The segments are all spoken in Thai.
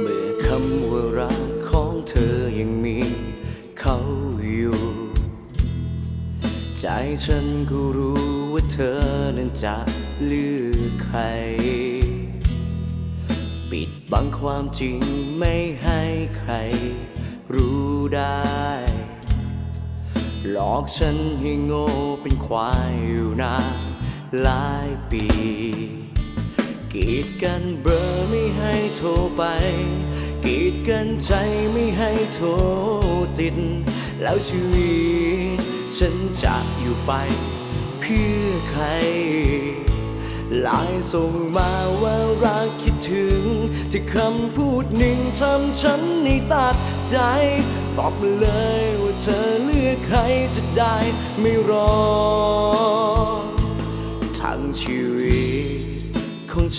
เมื่อคำว่ารักของเธอยังมีเขาอยู่ ใจฉันก็รู้ว่าเธอนั้นจะเลือกใคร ปิดบังความจริงไม่ให้ใครรู้ได้ หลอกฉันให้โง่เป็นควายอยู่นานหลายปี กีดกันเบอร์ไม่ให้โทรไป กีดกันใจไม่ให้โทรติด แล้วชีวิตฉันจะอยู่ไป เพื่อใครไลายส่งมาว่ารักคิดถึง ที่คำพูดหนึ่งทำฉันในตัดใจ บอกมาเลยว่าเธอเลือกใครจะได้ไม่รอ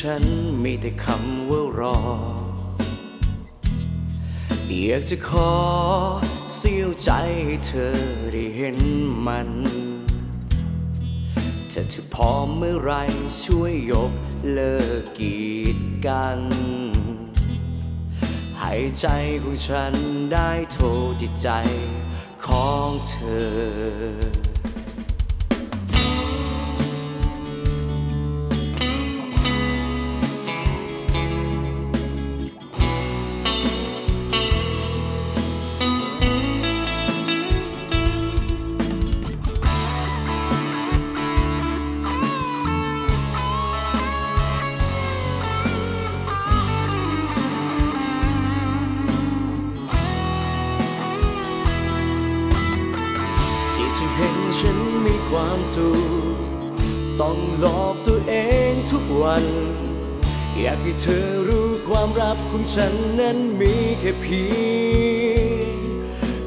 ฉันมีแต่คำว่ารอ อยากจะขอเสียวใจใเธอได้เห็นมันถ้าเธอพร้อมเมื่อไรช่วยยกเลิกกีดกันให้ใจของฉันได้โทรที่ใจของเธอ เห็นฉันมีความสุข ต้องหลอกตัวเองทุกวัน อยากให้เธอรู้ความรักของฉันนั้นมีแค่เพียง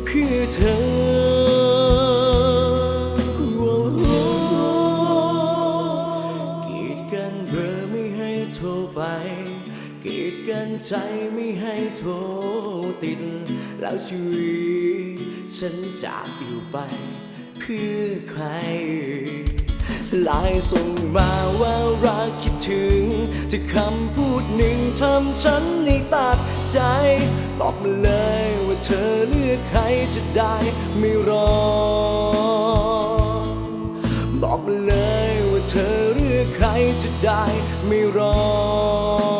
เพื่อเธอกีดกันเบอร์ไม่ให้โทรไป กีดกันใจไม่ให้โทรติด แล้วชีวิตฉันจะอยู่ไป เพื่อใครลายส่งมาว่ารักคิดถึง จะคำพูดหนึ่งทำฉันในตัดใจบอกมาเลยว่าเธอเลือกใครจะได้ไม่รอ บอกมาเลยว่าเธอเลือกใครจะได้ไม่รอ